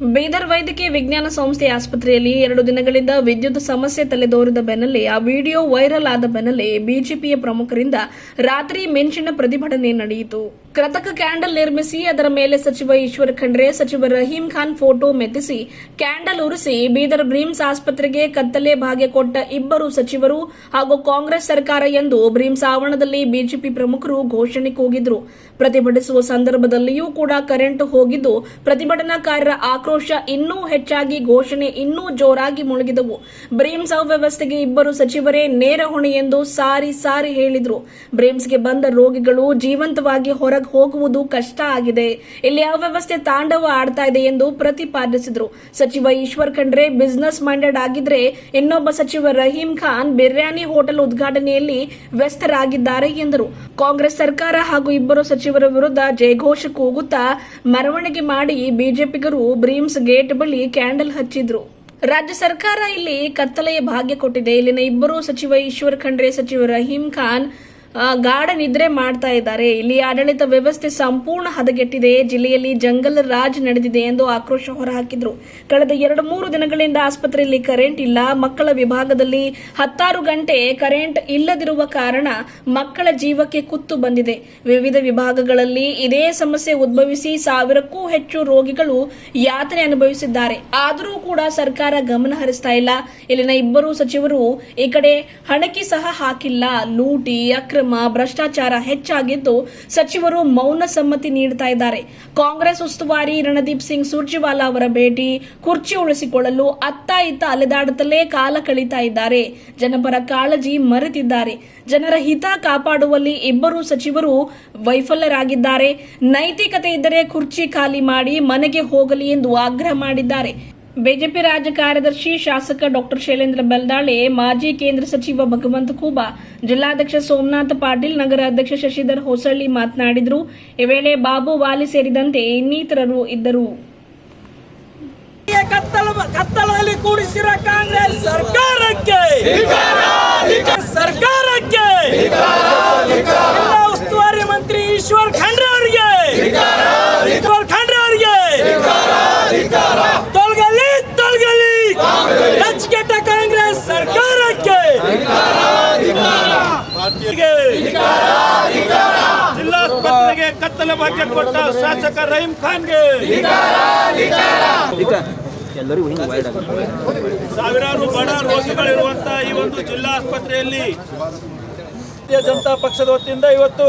ಬೀದರ್ ವೈದ್ಯಕೀಯ ವಿಜ್ಞಾನ ಸಂಸ್ಥೆ ಆಸ್ಪತ್ರೆಯಲ್ಲಿ ಎರಡು ದಿನಗಳಿಂದ ವಿದ್ಯುತ್ ಸಮಸ್ಯೆ ತಲೆದೋರಿದ ಬೆನ್ನಲ್ಲೇ, ಆ ವಿಡಿಯೋ ವೈರಲ್ ಆದ ಬೆನ್ನಲ್ಲೇ ಬಿಜೆಪಿಯ ಪ್ರಮುಖರಿಂದ ರಾತ್ರಿ ಮೆಂಚಿನ ಪ್ರತಿಭಟನೆ ನಡೆಯಿತು. ಕೃತಕ ಕ್ಯಾಂಡಲ್ ನಿರ್ಮಿಸಿ ಅದರ ಮೇಲೆ ಸಚಿವ ಈಶ್ವರ್ ಖಂಡ್ರೆ, ಸಚಿವ ರಹೀಂ ಖಾನ್ ಫೋಟೋ ಮೆತ್ತಿಸಿ ಕ್ಯಾಂಡಲ್ ಉರಿಸಿ ಬೀದರ್ ಬ್ರೀಮ್ಸ್ ಆಸ್ಪತ್ರೆಗೆ ಕತ್ತಲೆ ಭಾಗ್ಯ ಕೊಟ್ಟ ಇಬ್ಬರು ಸಚಿವರು ಹಾಗೂ ಕಾಂಗ್ರೆಸ್ ಸರ್ಕಾರ ಎಂದು ಬ್ರೀಮ್ಸ್ ಆವರಣದಲ್ಲಿ ಬಿಜೆಪಿ ಪ್ರಮುಖರು ಘೋಷಣೆ ಕೂಗಿದ್ರು. ಪ್ರತಿಭಟಿಸುವ ಸಂದರ್ಭದಲ್ಲಿಯೂ ಕೂಡ ಕರೆಂಟ್ ಹೋಗಿದ್ದು, ಪ್ರತಿಭಟನಾಕಾರರ ಆಕ್ರೋಶ ಇನ್ನೂ ಹೆಚ್ಚಾಗಿ, ಘೋಷಣೆ ಇನ್ನೂ ಜೋರಾಗಿ ಮುಳುಗಿದವು. ಬ್ರೀಮ್ಸ್ ಅವ್ಯವಸ್ಥೆಗೆ ಇಬ್ಬರು ಸಚಿವರೇ ನೇರ ಹೊಣೆ ಎಂದು ಸಾರಿ ಸಾರಿ ಹೇಳಿದ್ರು. ಬ್ರೀಮ್ಸ್ಗೆ ಬಂದ ರೋಗಿಗಳು ಜೀವಂತವಾಗಿ ಹೊರಗೆ ಹೋಗುವುದು ಕಷ್ಟ ಆಗಿದೆ. ಇಲ್ಲಿ ಅವ್ಯವಸ್ಥೆ ತಾಂಡವ ಆಡ್ತಾ ಇದೆ ಎಂದು ಪ್ರತಿಪಾದಿಸಿದ್ರು. ಸಚಿವ ಈಶ್ವರ್ ಖಂಡ್ರೆ ಬಿಸ್ನೆಸ್ ಮೈಂಡೆಡ್ ಆಗಿದ್ರೆ ಇನ್ನೊಬ್ಬ ಸಚಿವ ರಹೀಂ ಖಾನ್ ಬಿರಿಯಾನಿ ಹೋಟೆಲ್ ಉದ್ಘಾಟನೆಯಲ್ಲಿ ವ್ಯಸ್ತರಾಗಿದ್ದಾರೆ ಎಂದರು. ಕಾಂಗ್ರೆಸ್ ಸರ್ಕಾರ ಹಾಗೂ ಇಬ್ಬರು ಸಚಿವರ ವಿರುದ್ಧ ಜಯಘೋಷ ಕೂಗುತ್ತಾ ಮೆರವಣಿಗೆ ಮಾಡಿ ಬಿಜೆಪಿಗರು ಬ್ರೀಮ್ಸ್ ಗೇಟ್ ಬಳಿ ಕ್ಯಾಂಡಲ್ ಹಚ್ಚಿದ್ರು. ರಾಜ್ಯ ಸರ್ಕಾರ ಇಲ್ಲಿ ಕತ್ತಲೆಯ ಭಾಗ್ಯ ಕೊಟ್ಟಿದೆ. ಇಲ್ಲಿನ ಇಬ್ಬರು ಸಚಿವ ಈಶ್ವರ್ ಖಂಡ್ರೆ, ಸಚಿವ ರಹೀಂ ಖಾನ್ ಗಾಢ ನಿದ್ರೆ ಮಾಡ್ತಾ ಇದ್ದಾರೆ. ಇಲ್ಲಿ ಆಡಳಿತ ವ್ಯವಸ್ಥೆ ಸಂಪೂರ್ಣ ಹದಗೆಟ್ಟಿದೆ. ಜಿಲ್ಲೆಯಲ್ಲಿ ಜಂಗಲ್ ರಾಜ್ ನಡೆದಿದೆ ಎಂದು ಆಕ್ರೋಶ ಹೊರಹಾಕಿದ್ರು. ಕಳೆದ ಎರಡು ಮೂರು ದಿನಗಳಿಂದ ಆಸ್ಪತ್ರೆಯಲ್ಲಿ ಕರೆಂಟ್ ಇಲ್ಲ. ಮಕ್ಕಳ ವಿಭಾಗದಲ್ಲಿ ಹತ್ತಾರು ಗಂಟೆ ಕರೆಂಟ್ ಇಲ್ಲದಿರುವ ಕಾರಣ ಮಕ್ಕಳ ಜೀವಕ್ಕೆ ಕುತ್ತು ಬಂದಿದೆ. ವಿವಿಧ ವಿಭಾಗಗಳಲ್ಲಿ ಇದೇ ಸಮಸ್ಯೆ ಉದ್ಭವಿಸಿ ಸಾವಿರಕ್ಕೂ ಹೆಚ್ಚು ರೋಗಿಗಳು ಯಾತನೆ ಅನುಭವಿಸಿದ್ದಾರೆ. ಆದರೂ ಕೂಡ ಸರ್ಕಾರ ಗಮನ ಹರಿಸ್ತಾ ಇಲ್ಲ. ಇಲ್ಲಿನ ಇಬ್ಬರು ಸಚಿವರು ಈ ಕಡೆ ಹಣಕಿ ಸಹ ಹಾಕಿಲ್ಲ. ಲೂಟಿ, ಅಕ್ರಮ ಭ್ರಷ್ಟಾಚಾರ ಹೆಚ್ಚಾಗಿದ್ದು ಸಚಿವರು ಮೌನ ಸಮ್ಮತಿ ನೀಡುತ್ತಾ ಇದ್ದಾರೆ. ಕಾಂಗ್ರೆಸ್ ಉಸ್ತುವಾರಿ ರಣದೀಪ್ ಸಿಂಗ್ ಸುರ್ಜೇವಾಲಾ ಅವರ ಭೇಟಿ ಕುರ್ಚಿ ಉಳಿಸಿಕೊಳ್ಳಲು ಅತ್ತ ಇತ್ತ ಅಲೆದಾಡುತ್ತಲೇ ಕಾಲ ಕಳೀತಾ ಇದ್ದಾರೆ. ಜನಪರ ಕಾಳಜಿ ಮರೆತಿದ್ದಾರೆ. ಜನರ ಹಿತ ಕಾಪಾಡುವಲ್ಲಿ ಇಬ್ಬರು ಸಚಿವರು ವೈಫಲ್ಯರಾಗಿದ್ದಾರೆ. ನೈತಿಕತೆ ಇದ್ದರೆ ಕುರ್ಚಿ ಖಾಲಿ ಮಾಡಿ ಮನೆಗೆ ಹೋಗಲಿ ಎಂದು ಆಗ್ರಹ ಮಾಡಿದ್ದಾರೆ. ಬಿಜೆಪಿ ರಾಜ್ಯ ಕಾರ್ಯದರ್ಶಿ ಶಾಸಕ ಡಾಕ್ಟರ್ ಶೈಲೇಂದ್ರ ಬೆಲ್ದಾಳೆ, ಮಾಜಿ ಕೇಂದ್ರ ಸಚಿವ ಭಗವಂತ ಖೂಬಾ, ಜಿಲ್ಲಾಧ್ಯಕ್ಷ ಸೋಮನಾಥ್ ಪಾಟೀಲ್, ನಗರ ಅಧ್ಯಕ್ಷ ಶಶಿಧರ್ ಹೊಸಳ್ಳಿ ಮಾತನಾಡಿದರು. ಈ ವೇಳೆ ಬಾಬು ವಾಲಿ ಸೇರಿದಂತೆ ಇನ್ನಿತರರು ಇದ್ದರು. ಕತ್ತಲ ಕತ್ತಲಲ್ಲಿ ಕೂಡಿಸಿರೋ ಕಾಂಗ್ರೆಸ್ ಸರ್ಕಾರಕ್ಕೆ! ಸರ್ಕಾರಕ್ಕೆ! ಉಸ್ತುವಾರಿ ಮಂತ್ರಿ ಈಶ್ವರ್ ಖಂಡ್ರೆ ಅವರಿಗೆ ಈಶ್ವರ್ ಖಂಡ್ರೆ ಅವರಿಗೆ ತೊಲಗಲಿ ತೊಲಗಲಿ ರಚಕೆಟ್ಟ ಕಾಂಗ್ರೆಸ್ ಸರ್ಕಾರಕ್ಕೆ ಜಿಲ್ಲಾಸ್ಪತ್ರೆಗೆ ಕತ್ತಲ ಭಾಗ್ಯ ಕೊಟ್ಟ ಶಾಸಕ ರಹೀಂ ಖಾನ್ಗೆ. ಸಾವಿರಾರು ಬಡ ರೋಗಿಗಳಿರುವಂತಹ ಈ ಒಂದು ಜಿಲ್ಲಾ ಆಸ್ಪತ್ರೆಯಲ್ಲಿ ಭಾರತೀಯ ಜನತಾ ಪಕ್ಷದ ವತಿಯಿಂದ ಇವತ್ತು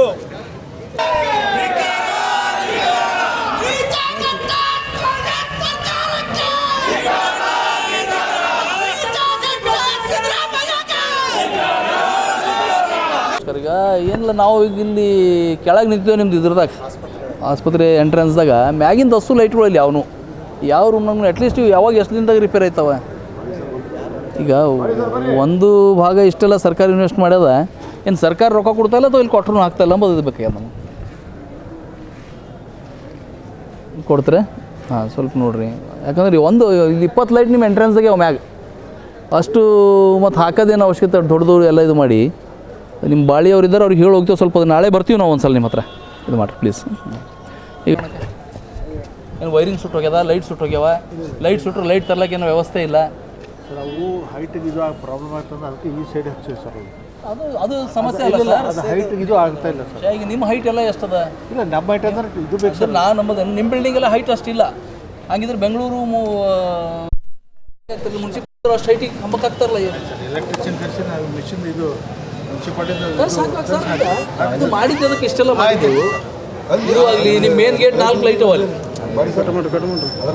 ಏನಿಲ್ಲ, ನಾವು ಈಗ ಇಲ್ಲಿ ಕೆಳಗೆ ನಿಂತಿದ್ದೇವೆ ನಿಮ್ದು ಇದ್ರದಾಗ. ಆಸ್ಪತ್ರೆ ಎಂಟ್ರೆನ್ಸ್ದಾಗ ಮ್ಯಾಗಿಂದ ಹಸು ಲೈಟ್ಗಳು ಇಲ್ಲಿ ಅವನು ಯಾವ ರೂಮ್ನಾಗ ಅಟ್ಲೀಸ್ಟ್ ಇವು ಯಾವಾಗ ಎಷ್ಟು ದಿನದಾಗ ರಿಪೇರ್ ಆಯ್ತವ? ಈಗ ಒಂದು ಭಾಗ ಇಷ್ಟೆಲ್ಲ ಸರ್ಕಾರ ಇನ್ವೆಸ್ಟ್ ಮಾಡ್ಯದ. ಏನು ಸರ್ಕಾರ ರೊಕ್ಕ ಕೊಡ್ತಾಯಿಲ್ಲ ಅಥವಾ ಇಲ್ಲಿ ಕೊಟ್ಟರು ಹಾಕ್ತಾ ಇಲ್ಲ ಅಂಬೋದು ಬೇಕಾಗ್ಯದ ನಮಗೆ? ಕೊಡ್ತಾರೆ? ಹಾಂ, ಸ್ವಲ್ಪ ನೋಡ್ರಿ. ಯಾಕಂದ್ರೆ ಒಂದು, ಇಲ್ಲಿ ಇಪ್ಪತ್ತು ಲೈಟ್ ನಿಮ್ಮ ಎಂಟ್ರೆನ್ಸ್ದಾಗೆ ಅವ್ಯಾಗ ಅಷ್ಟು ಮತ್ತು ಹಾಕೋದೇನು ಅವಶ್ಯಕತೆ ದೊಡ್ಡದು ಎಲ್ಲ ಇದು ಮಾಡಿ. ನಿಮ್ಮ ಬಾಳಿಯವ್ರು ಇದ್ದಾರೆ ಅವ್ರಿಗೆ ಹೇಳಿ ಹೋಗ್ತೀವಿ ಸ್ವಲ್ಪ ನಾಳೆ ಬರ್ತೀವಿ ನಾವು ಒಂದ್ಸಲ ನಿಮ್ಮ ಹತ್ರ. ಇದು ಮಾಡಿರಿ ಪ್ಲೀಸ್ ಈಗ ಏನು ವೈರಿಂಗ್ ಸುಟ್ಟು ಹೋಗ್ಯದ ಲೈಟ್ ಸುಟ್ಟು ಹೋಗ್ಯಾವ? ಲೈಟ್ ಸುಟ್ಟರು ಲೈಟ್ ತರ್ಲಕ್ಕೆ ಏನೋ ವ್ಯವಸ್ಥೆ ಇಲ್ಲ. ಸರ್ ಅವು ಹೈಟಿಗೆ ಇದು ಪ್ರಾಬ್ಲಮ್ ಆಗ್ತದೆ ಅದಕ್ಕೆ ಈ ಸೈಡ್ ಹಚ್ಚಿವಿ ಸರ್ ಅದು ಅದು ಸಮಸ್ಯೆ ಅಲ್ಲ ಅದು ಸರ್. ಹೈಟ್ ಇದು ಆಗ್ತಾ ಇಲ್ಲ ಸರ್. ಈಗ ನಿಮ್ಮ ಹೈಟ್ ಎಲ್ಲ ಎಷ್ಟದ? ಇಲ್ಲ ನಮ್ಮ ಹೈಟ್ ಅಂದ್ರೆ ಇದು ಬೇಕು ಸರ್ ನಾನು ನಮ್ಮದು ನಿಮ್ಮ ಬಿಲ್ಡಿಂಗ್ ಎಲ್ಲ ಹೈಟ್ ಅಷ್ಟಿಲ್ಲ. ಹಂಗಿದ್ರೆ ಬೆಂಗಳೂರು ಮುನ್ಸಿಪಲ್ ಅಷ್ಟು ಹೈಟಿಗೆ ಕಂಬಕ್ಕೆ ಹಾಕ್ತಾರಲ್ಲ ಏನು? ಎಲೆಕ್ಟ್ರಿಷಿಯನ್ ಕರ್ಸಿ ನಾವು ಮಿಷಿನ್ ಇದು ಸರ್, ಸಾಕು ಸಾಕು. ಇದು ಮಾಡಿದ್ದು ಅದಕ್ಕೆ ಇಷ್ಟೆಲ್ಲ ಮಾಡಿದ್ದು ಇದು ಆಗಲಿ ನಿಮ್ಮ ಮೇನ್ ಗೇಟ್ ನಾಲ್ಕು ಲೈಟ್ ಅವಲ್ಲಿ.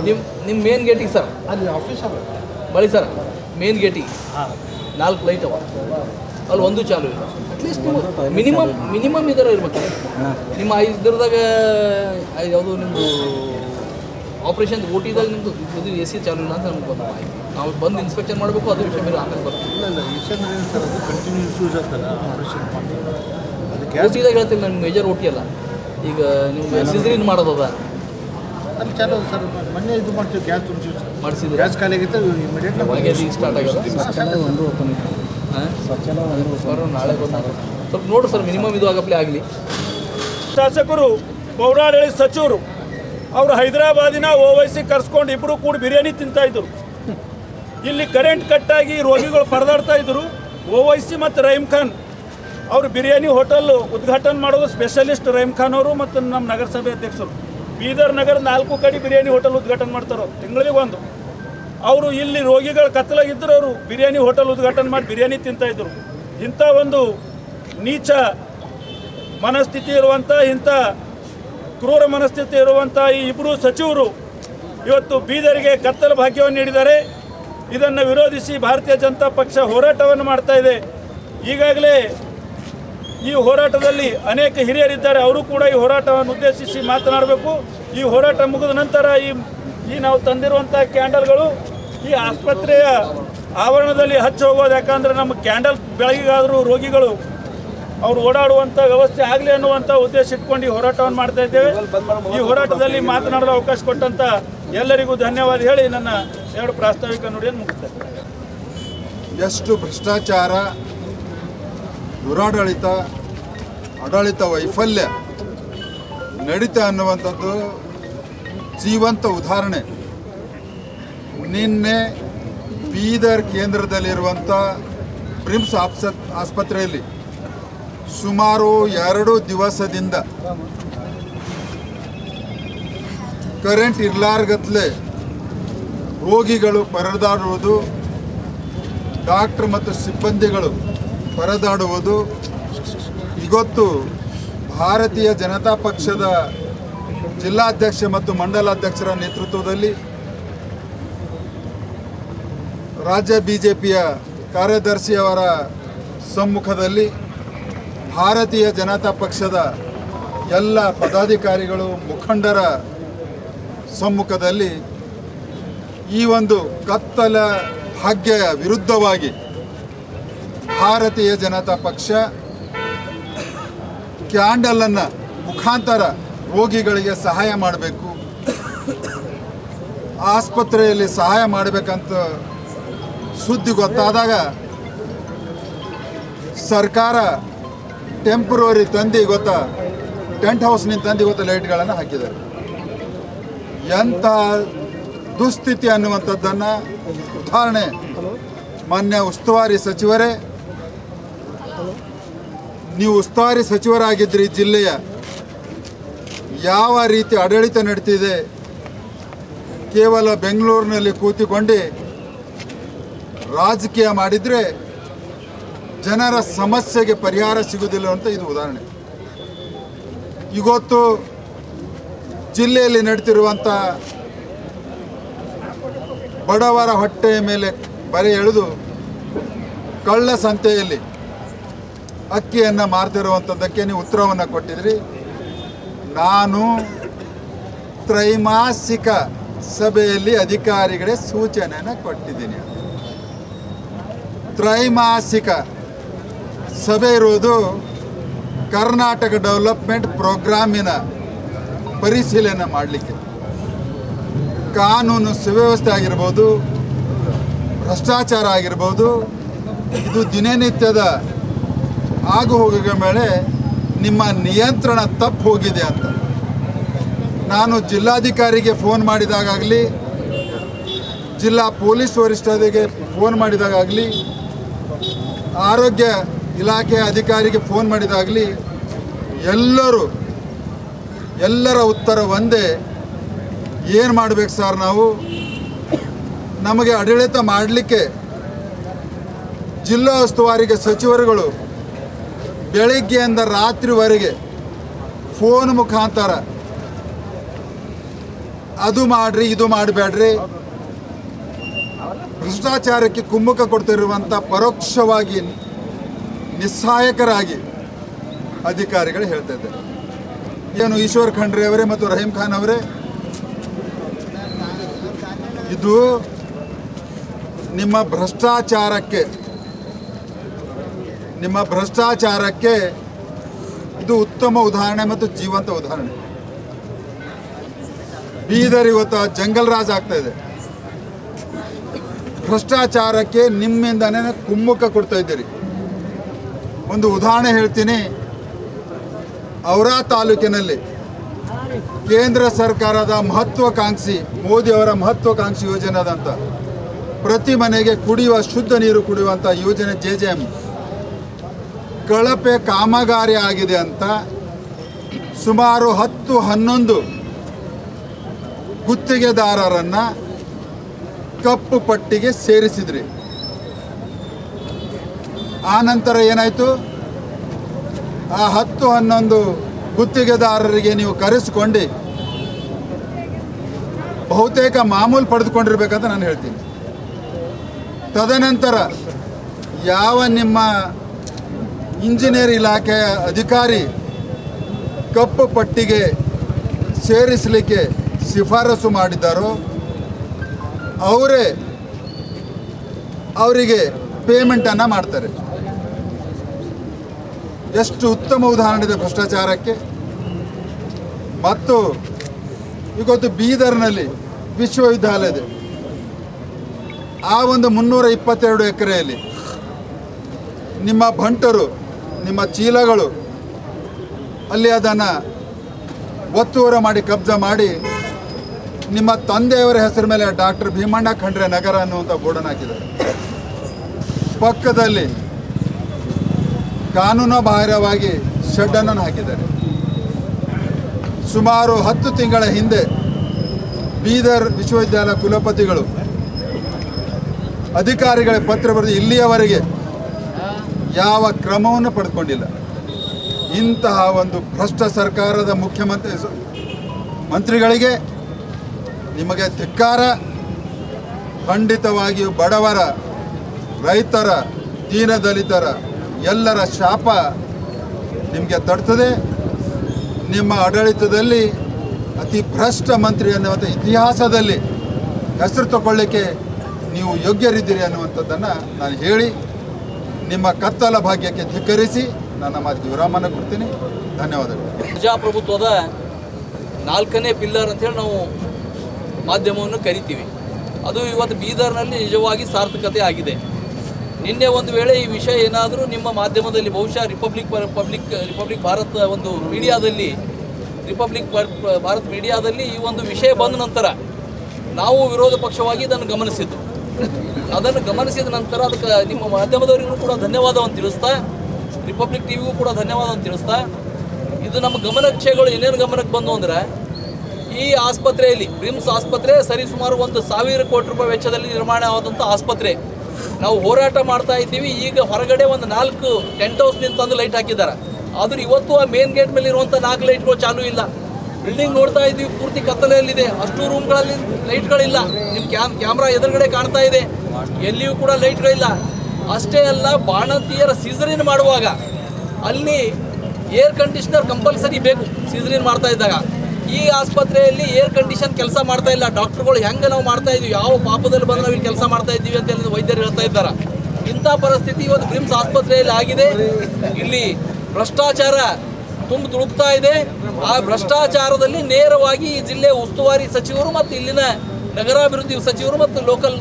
ನಿಮ್ಮ ನಿಮ್ಮ ಮೇನ್ ಗೇಟಿಗೆ ಸರ್. ಅಲ್ಲಿ ಆಫೀಸ್ ಬಳಿ ಸರ್ ಮೇನ್ ಗೇಟಿಗೆ ನಾಲ್ಕು ಲೈಟ್ ಅವ. ಅಲ್ಲಿ ಒಂದು ಚಾಲು ಇಲ್ಲ. ಅಟ್ಲೀಸ್ಟ್ ಮಿನಿಮಮ್ ಮಿನಿಮಮ್ ಇದರ ಇರ್ಬೇಕು. ನಿಮ್ಮ ಇದ್ರದಾಗ ಯಾವುದು ನಿಮ್ಮದು ಆಪ್ರೇಷನ್ ಓಟಿದಾಗ ಟಿದಾಗ ನಿಮ್ಮದು ಎ ಸಿ ಚಾಲು ಇಲ್ಲ ಅಂತ ನಮ್ಗೆ ಗೊತ್ತಾಯ್ತು. ನಾವು ಬಂದು ಇನ್ಸ್ಪೆಕ್ಷನ್ ಮಾಡಬೇಕು ಅದು ವಿಷಯ ಮೇಲೆ ಆಮೇಲೆ ಬರ್ತದೆ ಇಲ್ಲ ಇಲ್ಲ ವಿಷಯ ಏನು ಸರ್ ಅದು ಕಂಟಿನ್ಯೂಸ್ ಯೂಸ್ ಆಗ್ತದೆ ಆಪರೇಷನ್ ಮಾಡಿ ಅದಕ್ಕೆ ಟಿದಾಗ ಹೇಳ್ತೀನಿ ನನ್ನ ಮೇಜರ್ ಓಟಿ ಅಲ್ಲ. ಈಗ ನೀವು ಸಿಸರಿನ್ ಮಾಡೋದದ ಅಲ್ಲಿ ಚಾಲು ಸರ್ ಮೊನ್ನೆ ಇದು ಮಾಡ್ತೀವಿ ಗ್ಯಾಸ್ ತುಂಬಿಸಿ ಮಾಡಿಸಿದ್ರೆ ಗ್ಯಾಸ್ ಖಾಲಿ ಆಗಿತ್ತು ಇಮಿಡಿಯೇಟ್ ಒಳಗೆ ಸ್ಟಾರ್ಟ್ ಆಗಿದೆ? ಹಾಂ ಬರೋ ನಾಳೆ ಗೊತ್ತಾಗುತ್ತೆ ಸ್ವಲ್ಪ ನೋಡು ಸರ್ ಮಿನಿಮಮ್ ಇದು ಆಗಪ್ಲೇ ಆಗಲಿ. ಶಾಸಕರು ಪೌರಾಡಳಿತ ಸಚಿವರು ಅವರು ಹೈದರಾಬಾದಿನ ಓವೈಸಿ ಕರ್ಸ್ಕೊಂಡು ಇಬ್ಬರು ಕೂಡ ಬಿರಿಯಾನಿ ತಿಂತಾ ಇದ್ರು. ಇಲ್ಲಿ ಕರೆಂಟ್ ಕಟ್ಟಾಗಿ ರೋಗಿಗಳು ಪರದಾಡ್ತಾ ಇದ್ರು. ಓವೈಸಿ ಮತ್ತು ರಹೀಮ್ ಖಾನ್. ಅವರು ಬಿರಿಯಾನಿ ಹೋಟೆಲ್ ಉದ್ಘಾಟನೆ ಮಾಡೋದು ಸ್ಪೆಷಲಿಸ್ಟ್ ರಹೀಮ್ ಖಾನ್ ಅವರು ಮತ್ತು ನಮ್ಮ ನಗರಸಭೆ ಅಧ್ಯಕ್ಷರು. ಬೀದರ್ ನಗರ ನಾಲ್ಕು ಕಡೆ ಬಿರಿಯಾನಿ ಹೋಟೆಲ್ ಉದ್ಘಾಟನೆ ಮಾಡ್ತಾರೋ ತಿಂಗಳಿಗೆ ಒಂದು. ಅವರು ಇಲ್ಲಿ ರೋಗಿಗಳು ಕತ್ತಲಾಗಿದ್ದರು ಅವರು ಬಿರಿಯಾನಿ ಹೋಟೆಲ್ ಉದ್ಘಾಟನೆ ಮಾಡಿ ಬಿರಿಯಾನಿ ತಿಂತಾಯಿದ್ರು ಇಂಥ ಒಂದು ನೀಚ ಮನಸ್ಥಿತಿ ಇರುವಂಥ ಇಂಥ ಕ್ರೂರ ಮನಸ್ಥಿತಿ ಇರುವಂಥ ಈ ಇಬ್ಬರು ಸಚಿವರು ಇವತ್ತು ಬೀದರಿಗೆ ಕತ್ತಲ ಭಾಗ್ಯವನ್ನು ನೀಡಿದ್ದಾರೆ. ಇದನ್ನು ವಿರೋಧಿಸಿ ಭಾರತೀಯ ಜನತಾ ಪಕ್ಷ ಹೋರಾಟವನ್ನು ಮಾಡ್ತಾ ಇದೆ. ಈಗಾಗಲೇ ಈ ಹೋರಾಟದಲ್ಲಿ ಅನೇಕ ಹಿರಿಯರಿದ್ದಾರೆ. ಅವರು ಕೂಡ ಈ ಹೋರಾಟವನ್ನು ಉದ್ದೇಶಿಸಿ ಮಾತನಾಡಬೇಕು. ಈ ಹೋರಾಟ ಮುಗಿದ ನಂತರ ಈ ಈ ನಾವು ತಂದಿರುವಂಥ ಕ್ಯಾಂಡಲ್ಗಳು ಈ ಆಸ್ಪತ್ರೆಯ ಆವರಣದಲ್ಲಿ ಹಚ್ಚಿ ಹೋಗೋದು. ಯಾಕಂದರೆ ನಮ್ಮ ಕ್ಯಾಂಡಲ್ ಬೆಳಗಿಗಾದರೂ ರೋಗಿಗಳು ಅವರು ಓಡಾಡುವಂಥ ವ್ಯವಸ್ಥೆ ಆಗಲಿ ಅನ್ನುವಂಥ ಉದ್ದೇಶ ಇಟ್ಕೊಂಡು ಈ ಹೋರಾಟವನ್ನು ಮಾಡ್ತಾ ಇದ್ದೇವೆ. ಈ ಹೋರಾಟದಲ್ಲಿ ಮಾತನಾಡಲು ಅವಕಾಶ ಕೊಟ್ಟಂತ ಎಲ್ಲರಿಗೂ ಧನ್ಯವಾದ ಹೇಳಿ ನನ್ನ ಎರಡು ಪ್ರಾಸ್ತಾವಿಕ ನುಡಿಯನ್ನು ಎಷ್ಟು ಭ್ರಷ್ಟಾಚಾರ, ದುರಾಡಳಿತ, ಆಡಳಿತ ವೈಫಲ್ಯ ನಡೀತಾ ಅನ್ನುವಂಥದ್ದು ಜೀವಂತ ಉದಾಹರಣೆ. ನಿನ್ನೆ ಬೀದರ್ ಕೇಂದ್ರದಲ್ಲಿರುವಂಥ ಪ್ರಿಮ್ಸ್ ಆಪ್ಸ, ಆಸ್ಪತ್ರೆಯಲ್ಲಿ ಸುಮಾರು ಎರಡು ದಿವಸದಿಂದ ಕರೆಂಟ್ ಇರ್ಲಾರ್ಗತ್ಲೆ ರೋಗಿಗಳು ಪರದಾಡುವುದು, ಡಾಕ್ಟರ್ ಮತ್ತು ಸಿಬ್ಬಂದಿಗಳು ಪರದಾಡುವುದು. ಇವತ್ತು ಭಾರತೀಯ ಜನತಾ ಪಕ್ಷದ ಜಿಲ್ಲಾಧ್ಯಕ್ಷ ಮತ್ತು ಮಂಡಲಾಧ್ಯಕ್ಷರ ನೇತೃತ್ವದಲ್ಲಿ ರಾಜ್ಯ ಬಿ ಜೆ ಪಿಯ ಕಾರ್ಯದರ್ಶಿಯವರ ಸಮ್ಮುಖದಲ್ಲಿ ಭಾರತೀಯ ಜನತಾ ಪಕ್ಷದ ಎಲ್ಲ ಪದಾಧಿಕಾರಿಗಳು ಮುಖಂಡರ ಸಮ್ಮುಖದಲ್ಲಿ ಈ ಒಂದು ಕತ್ತಲ ಹಗ್ಗೆಯ ವಿರುದ್ಧವಾಗಿ ಭಾರತೀಯ ಜನತಾ ಪಕ್ಷ ಕ್ಯಾಂಡಲನ್ನು ಮುಖಾಂತರ ರೋಗಿಗಳಿಗೆ ಸಹಾಯ ಮಾಡಬೇಕು, ಆಸ್ಪತ್ರೆಯಲ್ಲಿ ಸಹಾಯ ಮಾಡಬೇಕಂತ ಸುದ್ದಿ ಗೊತ್ತಾದಾಗ ಸರ್ಕಾರ ಟೆಂಪ್ರವರಿ ತಂದು ಗೊತ್ತಾ ಟೆಂಟ್ ಹೌಸ್ನಿಂದ ತಂದು ಗೊತ್ತ ಲೈಟ್ಗಳನ್ನು ಹಾಕಿದ್ದಾರೆ. ಎಂಥ ದುಸ್ಥಿತಿ ಅನ್ನುವಂಥದ್ದನ್ನು ಉದಾಹರಣೆ. ಮಾನ್ಯ ಉಸ್ತುವಾರಿ ಸಚಿವರೇ, ನೀವು ಉಸ್ತುವಾರಿ ಸಚಿವರಾಗಿದ್ರಿ ಜಿಲ್ಲೆಯ. ಯಾವ ರೀತಿ ಆಡಳಿತ ನಡೀತಿದೆ? ಕೇವಲ ಬೆಂಗಳೂರಿನಲ್ಲಿ ಕೂತಿಕೊಂಡು ರಾಜಕೀಯ ಮಾಡಿದರೆ ಜನರ ಸಮಸ್ಯೆಗೆ ಪರಿಹಾರ ಸಿಗುವುದಿಲ್ಲ ಅಂತ ಇದು ಉದಾಹರಣೆ. ಇವತ್ತು ಜಿಲ್ಲೆಯಲ್ಲಿ ನಡೀತಿರುವಂಥ ಬಡವರ ಹೊಟ್ಟೆಯ ಮೇಲೆ ಬರೆ ಎಳೆದು ಕಳ್ಳ ಸಂತೆಯಲ್ಲಿ ಅಕ್ಕಿಯನ್ನು ಮಾರ್ತಿರುವಂಥದ್ದಕ್ಕೆ ನೀವು ಉತ್ತರವನ್ನು ಕೊಟ್ಟಿದ್ರಿ. ನಾನು ತ್ರೈಮಾಸಿಕ ಸಭೆಯಲ್ಲಿ ಅಧಿಕಾರಿಗಳೇ ಸೂಚನೆಯನ್ನು ಕೊಟ್ಟಿದ್ದೀನಿ. ತ್ರೈಮಾಸಿಕ ಸಭೆ ಇರುವುದು ಕರ್ನಾಟಕ ಡೆವಲಪ್ಮೆಂಟ್ ಪ್ರೋಗ್ರಾಮಿನ ಪರಿಶೀಲನೆ ಮಾಡಲಿಕ್ಕೆ. ಕಾನೂನು ಸುವ್ಯವಸ್ಥೆ ಆಗಿರ್ಬೋದು, ಭ್ರಷ್ಟಾಚಾರ ಆಗಿರ್ಬೋದು, ಇದು ದಿನನಿತ್ಯದ ಆಗು ಹೋಗುವ ಮೇಲೆ ನಿಮ್ಮ ನಿಯಂತ್ರಣ ತಪ್ಪು ಹೋಗಿದೆ ಅಂತ. ನಾನು ಜಿಲ್ಲಾಧಿಕಾರಿಗೆ ಫೋನ್ ಮಾಡಿದಾಗಲಿ ಜಿಲ್ಲಾ ಪೊಲೀಸ್ ವರಿಷ್ಠರಿಗೆ ಫೋನ್ ಮಾಡಿದಾಗಲಿ ಆರೋಗ್ಯ ಇಲಾಖೆ ಅಧಿಕಾರಿಗೆ ಫೋನ್ ಮಾಡಿದಾಗಲಿ, ಎಲ್ಲರೂ, ಎಲ್ಲರ ಉತ್ತರ ಒಂದೇ. ಏನು ಮಾಡಬೇಕು ಸರ್ ನಾವು? ನಮಗೆ ಆಡಳಿತ ಮಾಡಲಿಕ್ಕೆ ಜಿಲ್ಲಾ ಉಸ್ತುವಾರಿಗೆ ಸಚಿವರುಗಳು ಬೆಳಿಗ್ಗೆಯಿಂದ ರಾತ್ರಿವರೆಗೆ ಫೋನ್ ಮುಖಾಂತರ ಅದು ಮಾಡ್ರಿ, ಇದು ಮಾಡಬೇಡ್ರಿ ಭ್ರಷ್ಟಾಚಾರಕ್ಕೆ ಕುಮ್ಮುಖ ಕೊಡ್ತಿರುವಂಥ ಪರೋಕ್ಷವಾಗಿ ನಿಸ್ಸಹಾಯಕರಾಗಿ ಅಧಿಕಾರಿಗಳು ಹೇಳ್ತಾ ಇದ್ದಾರೆ. ಏನು ಈಶ್ವರ್ ಖಂಡ್ರೆ ಅವರೇ ಮತ್ತು ರಹೀಂ ಖಾನ್ ಅವರೇ? ಇದು ನಿಮ್ಮ ಭ್ರಷ್ಟಾಚಾರಕ್ಕೆ ನಿಮ್ಮ ಭ್ರಷ್ಟಾಚಾರಕ್ಕೆ ಇದು ಉತ್ತಮ ಉದಾಹರಣೆ ಮತ್ತು ಜೀವಂತ ಉದಾಹರಣೆ. ಬೀದರ್ ಇವತ್ತು ಜಂಗಲ್ ರಾಜ್ ಆಗ್ತಾ ಇದೆ. ಭ್ರಷ್ಟಾಚಾರಕ್ಕೆ ನಿಮ್ಮಿಂದನೇ ಕುಮ್ಮುಖ ಕೊಡ್ತಾ ಇದ್ದೀರಿ. ಒಂದು ಉದಾಹರಣೆ ಹೇಳ್ತೀನಿ. ಔರಾ ತಾಲೂಕಿನಲ್ಲಿ ಕೇಂದ್ರ ಸರ್ಕಾರದ ಮಹತ್ವಾಕಾಂಕ್ಷಿ ಮೋದಿಯವರ ಮಹತ್ವಾಕಾಂಕ್ಷಿ ಯೋಜನೆ ಅದಂತ ಪ್ರತಿ ಮನೆಗೆ ಕುಡಿಯುವ ಶುದ್ಧ ನೀರು ಕುಡಿಯುವಂಥ ಯೋಜನೆ ಜೆ ಜೆ ಎಂ ಕಳಪೆ ಕಾಮಗಾರಿ ಆಗಿದೆ ಅಂತ ಸುಮಾರು ಹತ್ತು ಹನ್ನೊಂದು ಗುತ್ತಿಗೆದಾರರನ್ನು ಕಪ್ಪು ಪಟ್ಟಿಗೆ ಸೇರಿಸಿದ್ರಿ. ಆ ನಂತರ ಏನಾಯಿತು? ಆ ಹತ್ತು ಹನ್ನೊಂದು ಗುತ್ತಿಗೆದಾರರಿಗೆ ನೀವು ಕರೆಸಿಕೊಂಡು ಬಹುತೇಕ ಮಾಮೂಲು ಪಡೆದುಕೊಂಡಿರ್ಬೇಕಂತ ನಾನು ಹೇಳ್ತೀನಿ. ತದನಂತರ ಯಾವ ನಿಮ್ಮ ಇಂಜಿನಿಯರ್ ಇಲಾಖೆಯ ಅಧಿಕಾರಿ ಕಪ್ಪು ಪಟ್ಟಿಗೆ ಸೇರಿಸಲಿಕ್ಕೆ ಶಿಫಾರಸು ಮಾಡಿದ್ದಾರೋ, ಅವರೇ ಅವರಿಗೆ ಪೇಮೆಂಟನ್ನು ಮಾಡ್ತಾರೆ. ಎಷ್ಟು ಉತ್ತಮ ಉದಾಹರಣೆ ಇದೆ ಭ್ರಷ್ಟಾಚಾರಕ್ಕೆ. ಮತ್ತು ಇವತ್ತು ಬೀದರ್ನಲ್ಲಿ ವಿಶ್ವವಿದ್ಯಾಲಯ ಇದೆ. ಆ ಒಂದು ಮುನ್ನೂರ ಇಪ್ಪತ್ತೆರಡು ಎಕರೆಯಲ್ಲಿ ನಿಮ್ಮ ಭಂಟರು ನಿಮ್ಮ ಚೀಲಗಳು ಅಲ್ಲಿ ಅದನ್ನು ಒತ್ತುವರ ಮಾಡಿ, ಕಬ್ಜಾ ಮಾಡಿ ನಿಮ್ಮ ತಂದೆಯವರ ಹೆಸರು ಮೇಲೆ ಡಾಕ್ಟರ್ ಭೀಮಣ್ಣ ಖಂಡ್ರೆ ನಗರ ಅನ್ನುವಂಥ ಬೋರ್ಡನ್ನು ಹಾಕಿದ್ದಾರೆ. ಪಕ್ಕದಲ್ಲಿ ಕಾನೂನು ಬಾಹಿರವಾಗಿ ಶೆಡ್ಡನ್ನು ಹಾಕಿದ್ದಾರೆ. ಸುಮಾರು ಹತ್ತು ತಿಂಗಳ ಹಿಂದೆ ಬೀದರ್ ವಿಶ್ವವಿದ್ಯಾಲಯ ಕುಲಪತಿಗಳು ಅಧಿಕಾರಿಗಳ ಪತ್ರ ಬರೆದು ಇಲ್ಲಿಯವರೆಗೆ ಯಾವ ಕ್ರಮವನ್ನು ಪಡೆದುಕೊಂಡಿಲ್ಲ ಇಂತಹ ಒಂದು ಭ್ರಷ್ಟ ಸರ್ಕಾರದ ಮುಖ್ಯಮಂತ್ರಿ ಮಂತ್ರಿಗಳಿಗೆ ನಿಮಗೆ ಧಿಕ್ಕಾರ, ಖಂಡಿತವಾಗಿಯೂ ಬಡವರ, ರೈತರ, ದೀನದಲಿತರ ಎಲ್ಲರ ಶಾಪ ನಿಮಗೆ ತಡ್ತದೆ. ನಿಮ್ಮ ಆಡಳಿತದಲ್ಲಿ ಅತಿ ಭ್ರಷ್ಟ ಮಂತ್ರಿ ಅನ್ನುವಂಥ ಇತಿಹಾಸದಲ್ಲಿ ಹೆಸರು ತಗೊಳ್ಳಿಕ್ಕೆ ನೀವು ಯೋಗ್ಯರಿದ್ದೀರಿ ಅನ್ನುವಂಥದ್ದನ್ನು ನಾನು ಹೇಳಿ, ನಿಮ್ಮ ಕತ್ತಲ ಭಾಗ್ಯಕ್ಕೆ ಧಿಕ್ಕರಿಸಿ ನನ್ನ ಮಾತಿಗೆ ವಿರಾಮನ ಕೊಡ್ತೀನಿ. ಧನ್ಯವಾದಗಳು. ಪ್ರಜಾಪ್ರಭುತ್ವದ ನಾಲ್ಕನೇ ಪಿಲ್ಲರ್ ಅಂತೇಳಿ ನಾವು ಮಾಧ್ಯಮವನ್ನು ಕರಿತೀವಿ. ಅದು ಇವತ್ತು ಬೀದರ್ನಲ್ಲಿ ನಿಜವಾಗಿ ಸಾರ್ಥಕತೆ ಆಗಿದೆ. ನಿನ್ನೆ ಒಂದು ವೇಳೆ ಈ ವಿಷಯ ಏನಾದರೂ ನಿಮ್ಮ ಮಾಧ್ಯಮದಲ್ಲಿ ಬಹುಶಃ ರಿಪಬ್ಲಿಕ್ ಪಬ್ಲಿಕ್ ರಿಪಬ್ಲಿಕ್ ಭಾರತ ಒಂದು ಮೀಡಿಯಾದಲ್ಲಿ ರಿಪಬ್ಲಿಕ್ ಭಾರತ್ ಮೀಡಿಯಾದಲ್ಲಿ ಈ ಒಂದು ವಿಷಯ ಬಂದ ನಂತರ ನಾವು ವಿರೋಧ ಪಕ್ಷವಾಗಿ ಇದನ್ನು ಗಮನಿಸಿದ್ದು. ಅದನ್ನು ಗಮನಿಸಿದ ನಂತರ ಅದಕ್ಕೆ ನಿಮ್ಮ ಮಾಧ್ಯಮದವರಿಗೂ ಕೂಡ ಧನ್ಯವಾದವನ್ನು ತಿಳಿಸ್ತಾ ರಿಪಬ್ಲಿಕ್ ಟಿವಿಗೂ ಕೂಡ ಧನ್ಯವಾದವನ್ನು ತಿಳಿಸ್ತಾ, ಇದು ನಮ್ಮ ಗಮನ ವಿಷಯಗಳು ಏನೇನು ಗಮನಕ್ಕೆ ಬಂದು ಅಂದರೆ, ಈ ಆಸ್ಪತ್ರೆಯಲ್ಲಿ ಬ್ರಿಮ್ಸ್ ಆಸ್ಪತ್ರೆ ಸರಿ ಸುಮಾರು ಒಂದು ಸಾವಿರ ಕೋಟಿ ರೂಪಾಯಿ ವೆಚ್ಚದಲ್ಲಿ ನಿರ್ಮಾಣ ಆದಂಥ ಆಸ್ಪತ್ರೆ. ನಾವು ಹೋರಾಟ ಮಾಡ್ತಾ ಇದ್ದೀವಿ. ಈಗ ಹೊರಗಡೆ ಒಂದು ನಾಲ್ಕು ಟೆಂಟ್ ಹೌಸ್ ತಂದು ಲೈಟ್ ಹಾಕಿದ್ದಾರೆ. ಆದ್ರೆ ಇವತ್ತು ಆ ಮೇನ್ ಗೇಟ್ ಮೇಲೆ ಇರುವಂಥ ನಾಲ್ಕು ಲೈಟ್ಗಳು ಚಾಲೂ ಇಲ್ಲ. ಬಿಲ್ಡಿಂಗ್ ನೋಡ್ತಾ ಇದ್ದೀವಿ, ಪೂರ್ತಿ ಕತ್ತಲೆಯಲ್ಲಿದೆ. ಅಷ್ಟು ರೂಮ್ಗಳಲ್ಲಿ ಲೈಟ್ಗಳಿಲ್ಲ ನಿಮ್ಮ ಕ್ಯಾಮ್ ಕ್ಯಾಮ್ರಾ ಎದುರುಗಡೆ ಕಾಣ್ತಾ ಇದೆ. ಎಲ್ಲಿಯೂ ಕೂಡ ಲೈಟ್ಗಳಿಲ್ಲ ಅಷ್ಟೇ ಅಲ್ಲ, ಬಾಣಂತಿಯರ ಸೀಸರಿನ್ ಮಾಡುವಾಗ ಅಲ್ಲಿ ಏರ್ ಕಂಡೀಷನರ್ ಕಂಪಲ್ಸರಿ ಬೇಕು ಸೀಸರಿನ್ ಮಾಡ್ತಾ ಇದ್ದಾಗ. ಈ ಆಸ್ಪತ್ರೆಯಲ್ಲಿ ಏರ್ ಕಂಡೀಷನ್ ಕೆಲಸ ಮಾಡ್ತಾ ಇಲ್ಲ. ಡಾಕ್ಟರ್ಗಳು ಹೆಂಗೆ ನಾವು ಮಾಡ್ತಾ ಇದೀವಿ? ಯಾವ ಪಾಪದಲ್ಲಿ ಬಂದು ನಾವು ಇಲ್ಲಿ ಕೆಲಸ ಮಾಡ್ತಾ ಇದ್ದೀವಿ ಅಂತ ಹೇಳಿ ವೈದ್ಯರು ಹೇಳ್ತಾ ಇದ್ದಾರೆ. ಇಂಥ ಪರಿಸ್ಥಿತಿ ಇವತ್ತು ಬ್ರಿಮ್ಸ್ ಆಸ್ಪತ್ರೆಯಲ್ಲಿ ಆಗಿದೆ. ಇಲ್ಲಿ ಭ್ರಷ್ಟಾಚಾರ ತುಂಬ ತುಳುಕ್ತಾ ಇದೆ. ಆ ಭ್ರಷ್ಟಾಚಾರದಲ್ಲಿ ನೇರವಾಗಿ ಈ ಜಿಲ್ಲೆ ಉಸ್ತುವಾರಿ ಸಚಿವರು ಮತ್ತು ಇಲ್ಲಿನ ನಗರಾಭಿವೃದ್ಧಿ ಸಚಿವರು ಮತ್ತು ಲೋಕಲ್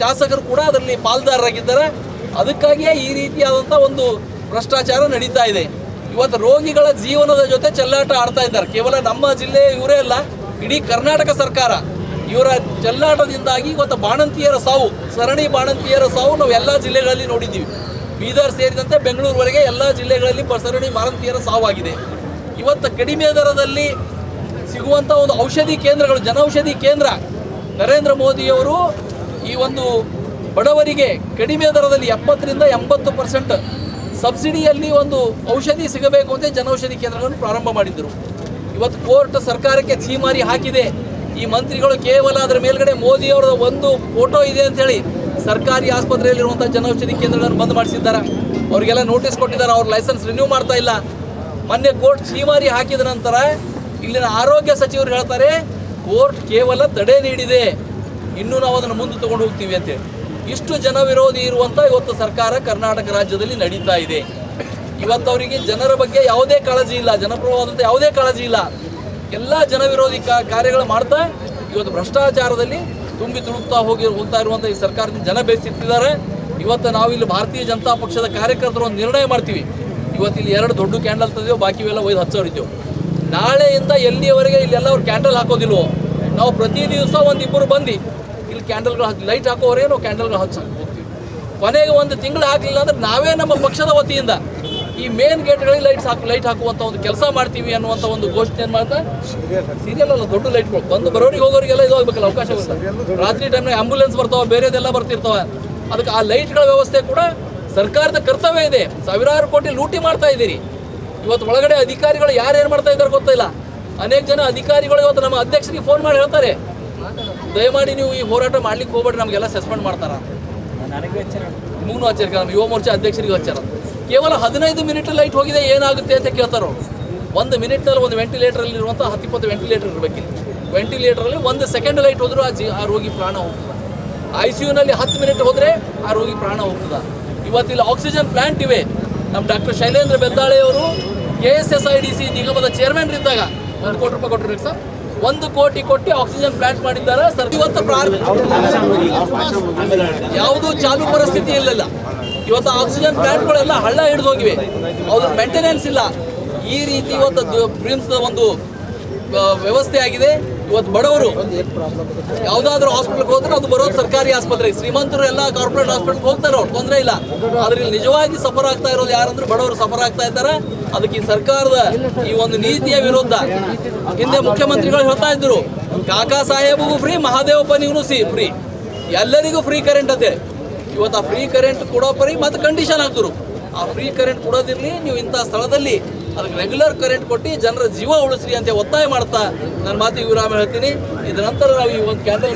ಶಾಸಕರು ಕೂಡ ಅದರಲ್ಲಿ ಪಾಲ್ದಾರರಾಗಿದ್ದಾರೆ. ಅದಕ್ಕಾಗಿಯೇ ಈ ರೀತಿಯಾದಂಥ ಒಂದು ಭ್ರಷ್ಟಾಚಾರ ನಡೀತಾ ಇದೆ. ಇವತ್ತು ರೋಗಿಗಳ ಜೀವನದ ಜೊತೆ ಚೆಲ್ಲಾಟ ಆಡ್ತಾ ಇದ್ದಾರೆ. ಕೇವಲ ನಮ್ಮ ಜಿಲ್ಲೆ ಇವರೇ ಅಲ್ಲ, ಇಡೀ ಕರ್ನಾಟಕ ಸರ್ಕಾರ ಇವರ ಚೆಲ್ಲಾಟದಿಂದಾಗಿ ಇವತ್ತು ಬಾಣಂತಿಯರ ಸಾವು, ಸರಣಿ ಬಾಣಂತಿಯರ ಸಾವು ನಾವು ಎಲ್ಲ ಜಿಲ್ಲೆಗಳಲ್ಲಿ ನೋಡಿದ್ದೀವಿ. ಬೀದರ್ ಸೇರಿದಂತೆ ಬೆಂಗಳೂರುವರೆಗೆ ಎಲ್ಲ ಜಿಲ್ಲೆಗಳಲ್ಲಿ ಸರಣಿ ಬಾಣಂತಿಯರ ಸಾವಾಗಿದೆ. ಇವತ್ತು ಕಡಿಮೆ ದರದಲ್ಲಿ ಸಿಗುವಂಥ ಒಂದು ಔಷಧಿ ಕೇಂದ್ರಗಳು, ಜನೌಷಧಿ ಕೇಂದ್ರ ನರೇಂದ್ರ ಮೋದಿಯವರು ಈ ಒಂದು ಬಡವರಿಗೆ ಕಡಿಮೆ ದರದಲ್ಲಿ ಎಪ್ಪತ್ತರಿಂದ ಎಂಬತ್ತು ಪರ್ಸೆಂಟ್ ಸಬ್ಸಿಡಿಯಲ್ಲಿ ಒಂದು ಔಷಧಿ ಸಿಗಬೇಕು ಅಂತ ಜನೌಷಧಿ ಕೇಂದ್ರಗಳನ್ನು ಪ್ರಾರಂಭ ಮಾಡಿದ್ದರು ಇವತ್ತು ಕೋರ್ಟ್ ಸರ್ಕಾರಕ್ಕೆ ಛೀಮಾರಿ ಹಾಕಿದೆ. ಈ ಮಂತ್ರಿಗಳು ಕೇವಲ ಅದರ ಮೇಲ್ಗಡೆ ಮೋದಿಯವರ ಒಂದು ಫೋಟೋ ಇದೆ ಅಂತ ಹೇಳಿ ಸರ್ಕಾರಿ ಆಸ್ಪತ್ರೆಯಲ್ಲಿರುವಂಥ ಜನೌಷಧಿ ಕೇಂದ್ರಗಳನ್ನು ಬಂದ್ ಮಾಡಿಸಿದ್ದಾರೆ. ಅವರಿಗೆಲ್ಲ ನೋಟಿಸ್ ಕೊಟ್ಟಿದ್ದಾರೆ, ಅವ್ರ ಲೈಸೆನ್ಸ್ ರಿನ್ಯೂ ಮಾಡ್ತಾ ಇಲ್ಲ. ಮೊನ್ನೆ ಕೋರ್ಟ್ ಛೀಮಾರಿ ಹಾಕಿದ ನಂತರ ಇಲ್ಲಿನ ಆರೋಗ್ಯ ಸಚಿವರು ಹೇಳ್ತಾರೆ, ಕೋರ್ಟ್ ಕೇವಲ ತಡೆ ನೀಡಿದೆ. ಇನ್ನೂ ನಾವು ಅದನ್ನು ಮುಂದೆ ತಗೊಂಡು ಹೋಗ್ತೀವಿ ಅಂತೇಳಿ ಇಷ್ಟು ಜನ ವಿರೋಧಿ ಇರುವಂಥ ಇವತ್ತು ಸರ್ಕಾರ ಕರ್ನಾಟಕ ರಾಜ್ಯದಲ್ಲಿ ನಡೀತಾ ಇದೆ. ಇವತ್ತು ಅವರಿಗೆ ಜನರ ಬಗ್ಗೆ ಯಾವುದೇ ಕಾಳಜಿ ಇಲ್ಲ ಜನಪ್ರಿಯವಾದಂಥ ಯಾವುದೇ ಕಾಳಜಿ ಇಲ್ಲ. ಎಲ್ಲ ಜನವಿರೋಧಿ ಕಾರ್ಯಗಳು ಮಾಡ್ತಾ ಇವತ್ತು ಭ್ರಷ್ಟಾಚಾರದಲ್ಲಿ ತುಂಬಿ ತುಳುಕ್ತಾ ಹೋಗಿ ಹೋಗ್ತಾ ಇರುವಂಥ ಈ ಸರ್ಕಾರದಿಂದ ಜನ ಬೇಸಿತ್ತಿದ್ದಾರೆ. ಇವತ್ತು ನಾವು ಇಲ್ಲಿ ಭಾರತೀಯ ಜನತಾ ಪಕ್ಷದ ಕಾರ್ಯಕರ್ತರು ಒಂದು ನಿರ್ಣಯ ಮಾಡ್ತೀವಿ. ಇವತ್ತು ಇಲ್ಲಿ ಎರಡು ದೊಡ್ಡ ಕ್ಯಾಂಡಲ್ ತಂದೇವು ಬಾಕಿವೆಲ್ಲ ಒಯ್ದು ಹಚ್ಚೋರಿದ್ದೆವು ನಾಳೆಯಿಂದ ಎಲ್ಲಿಯವರೆಗೆ ಇಲ್ಲೆಲ್ಲ ಅವ್ರು ಕ್ಯಾಂಡಲ್ ಹಾಕೋದಿಲ್ವೋ? ನಾವು ಪ್ರತಿ ದಿವಸ ಒಂದಿಬ್ಬರು ಬಂದು ಇಲ್ಲಿ ಕ್ಯಾಂಡಲ್ಗಳು ಹಾಕಿ ಲೈಟ್ ಹಾಕೋರೇನು ನಾವು ಕ್ಯಾಂಡಲ್ಗಳು ಹಚ್ಚಿ. ಹೋಗ್ತೀವಿ ಕೊನೆಗೆ ಒಂದು ತಿಂಗಳು ಹಾಕಲಿಲ್ಲ ಅಂದ್ರೆ ನಾವೇ ನಮ್ಮ ಪಕ್ಷದ ವತಿಯಿಂದ ಈ ಮೇನ್ ಗೇಟ್ಗಳಿಗೆ ಲೈಟ್ಸ್ ಹಾಕಿ ಲೈಟ್ ಹಾಕುವಂಥ ಒಂದು ಕೆಲಸ ಮಾಡ್ತೀವಿ ಅನ್ನುವಂಥ ಒಂದು ಘೋಷಣೆಯನ್ನು ಮಾಡ್ತಾ? ಸೀರಿಯಲ್ ಅಲ್ಲ ದೊಡ್ಡ ಲೈಟ್ಗಳು ಬಂದು ಬರೋರಿಗೆ ಹೋಗೋರಿಗೆಲ್ಲ ಇದು ಆಗ್ಬೇಕಲ್ಲ ಅವಕಾಶ ಬರ್ತದೆ ರಾತ್ರಿ ಟೈಮ್ನಾಗ ಆಂಬುಲೆನ್ಸ್ ಬರ್ತಾವೆ ಬೇರೆದೆಲ್ಲ ಬರ್ತಿರ್ತಾವೆ. ಅದಕ್ಕೆ ಆ ಲೈಟ್ಗಳ ವ್ಯವಸ್ಥೆ ಕೂಡ ಸರ್ಕಾರದ ಕರ್ತವ್ಯ ಇದೆ. ಸಾವಿರಾರು ಕೋಟಿ ಲೂಟಿ ಮಾಡ್ತಾ ಇದ್ದೀರಿ. ಇವತ್ತು ಒಳಗಡೆ ಅಧಿಕಾರಿಗಳು ಯಾರು ಏನು ಮಾಡ್ತಾ ಇದ್ದಾರೆ ಗೊತ್ತಿಲ್ಲ. ಅನೇಕ ಜನ ಅಧಿಕಾರಿಗಳು ಇವತ್ತು ನಮ್ಮ ಅಧ್ಯಕ್ಷರಿಗೆ ಫೋನ್ ಮಾಡಿ ಹೇಳ್ತಾರೆ. ದಯಮಾಡಿ ನೀವು ಈ ಹೋರಾಟ ಮಾಡ್ಲಿಕ್ಕೆ ಹೋಗ್ಬೇಡ್ರಿ ನಮಗೆಲ್ಲ ಸಸ್ಪೆಂಡ್ ಮಾಡ್ತಾರ ನಿಮಗೂ ಹಚ್ಚಾರ ನಮ್ಮ ಯುವ ಮೋರ್ಚಾ ಅಧ್ಯಕ್ಷರಿಗೆ ಹಚ್ಚಾರ ಕೇವಲ ಹದಿನೈದು ಮಿನಿಟ್ ಲೈಟ್ ಹೋಗಿದೆ ಏನಾಗುತ್ತೆ ಅಂತ ಕೇಳ್ತಾರ. ಒಂದು ಮಿನಿಟ್ನಲ್ಲಿ ಒಂದು ವೆಂಟಿಲೇಟರಲ್ಲಿ ಇರುವಂಥ ಹತ್ತಿಪ್ಪತ್ತು ವೆಂಟಿಲೇಟರ್ ಇರಬೇಕಿಲ್ಲ ವೆಂಟಿಲೇಟರಲ್ಲಿ ಒಂದು ಸೆಕೆಂಡ್ ಲೈಟ್ ಹೋದರೂ ಆ ಜಿ ಆ ರೋಗಿ ಪ್ರಾಣ ಹೋಗ್ತದೆ. ಐ ಸಿ ಯುನಲ್ಲಿ ಹತ್ತು ಮಿನಿಟ್ ಹೋದರೆ ಆ ರೋಗಿ ಪ್ರಾಣ ಹೋಗ್ತದ. ಇವತ್ತಿಲ್ಲಿ ಆಕ್ಸಿಜನ್ ಪ್ಲಾಂಟ್ ಇವೆ. ನಮ್ಮ ಡಾಕ್ಟರ್ ಶೈಲೇಂದ್ರ ಬೆದ್ದಾಳೆ ಅವರು K S S I D C ನಿಗಮದ ಚೇರ್ಮನ್ ಇದ್ದಾಗ. ಒಂದು ಕೋಟಿ ರೂಪಾಯಿ ಕೊಟ್ಟರು ಸರ್. ಒಂದು ಕೋಟಿ ಕೊಟ್ಟು ಆಕ್ಸಿಜನ್ ಪ್ಲಾಂಟ್ ಮಾಡಿದ್ದಾರೆ? ಸರ್, ಇವತ್ತು ಪ್ರಾರಂಭ ಯಾವುದೂ ಚಾಲು ಪರಿಸ್ಥಿತಿ ಇಲ್ಲ ಇವತ್ತು ಆಕ್ಸಿಜನ್ ಪ್ಲಾಂಟ್ಗಳೆಲ್ಲ ಹಳ್ಳ ಹಿಡಿದೋಗಿವೆ. ಅದ್ರ ಮೇಂಟೆನೆನ್ಸ್ ಇಲ್ಲ. ಈ ರೀತಿ ಇವತ್ತು ಪ್ರಿಮ್ಸ್ನ ಒಂದು ವ್ಯವಸ್ಥೆ ಆಗಿದೆ. ಇವತ್ತು ಬಡವರು ಯಾವುದಾದ್ರೂ ಹಾಸ್ಪಿಟಲ್ಗೆ ಹೋದ್ರೆ ಅದು ಬರೋದು ಸರ್ಕಾರಿ ಆಸ್ಪತ್ರೆ. ಶ್ರೀಮಂತರು ಎಲ್ಲ ಕಾರ್ಪೊರೇಟ್ ಹಾಸ್ಪಿಟಲ್ಗೆ ಹೋಗ್ತಾರೆ, ಅವ್ರು ತೊಂದರೆ ಇಲ್ಲ. ಆದ್ರೆ ನಿಜವಾಗಿ ಸಫರ್ ಆಗ್ತಾ ಇರೋದು ಯಾರಂದ್ರೆ ಬಡವರು ಸಫರ್ ಆಗ್ತಾ ಇದ್ದಾರೆ. ಅದಕ್ಕೆ ಈ ಸರ್ಕಾರದ ಈ ಒಂದು ನೀತಿಯ ವಿರುದ್ಧ ಹಿಂದೆ ಮುಖ್ಯಮಂತ್ರಿಗಳು ಹೇಳ್ತಾ ಇದ್ರು, ಕಾಕಾ ಸಾಹೇಬಿಗೂ ಫ್ರೀ ಮಹಾದೇವಪ್ಪನಿಗೂ ಸಿ ಫ್ರೀ ಎಲ್ಲರಿಗೂ ಫ್ರೀ ಕರೆಂಟ್ ಅಂತೆ ಇವತ್ತು ಆ ಫ್ರೀ ಕರೆಂಟ್ ಕೊಡೋ ಪರಿ ಮತ್ತೆ ಕಂಡೀಷನ್ ಹಾಕಿದ್ರು. ಆ ಫ್ರೀ ಕರೆಂಟ್ ಕೊಡೋದಿರಲಿ, ನೀವು ಇಂಥ ಸ್ಥಳದಲ್ಲಿ ಅದಕ್ಕೆ ರೆಗ್ಯುಲರ್ ಕರೆಂಟ್ ಕೊಟ್ಟು ಜನರ ಜೀವ ಉಳಿಸ್ರಿ ಅಂತ ಒತ್ತಾಯ ಮಾಡ್ತಾ ನನ್ನ ಮಾತಿಗೆ ವಿರಾಮ ಹೇಳ್ತೀನಿ. ಇದರ ನಂತರ ನಾವು ಈ ಒಂದು ಕ್ಯಾಂಡಲ್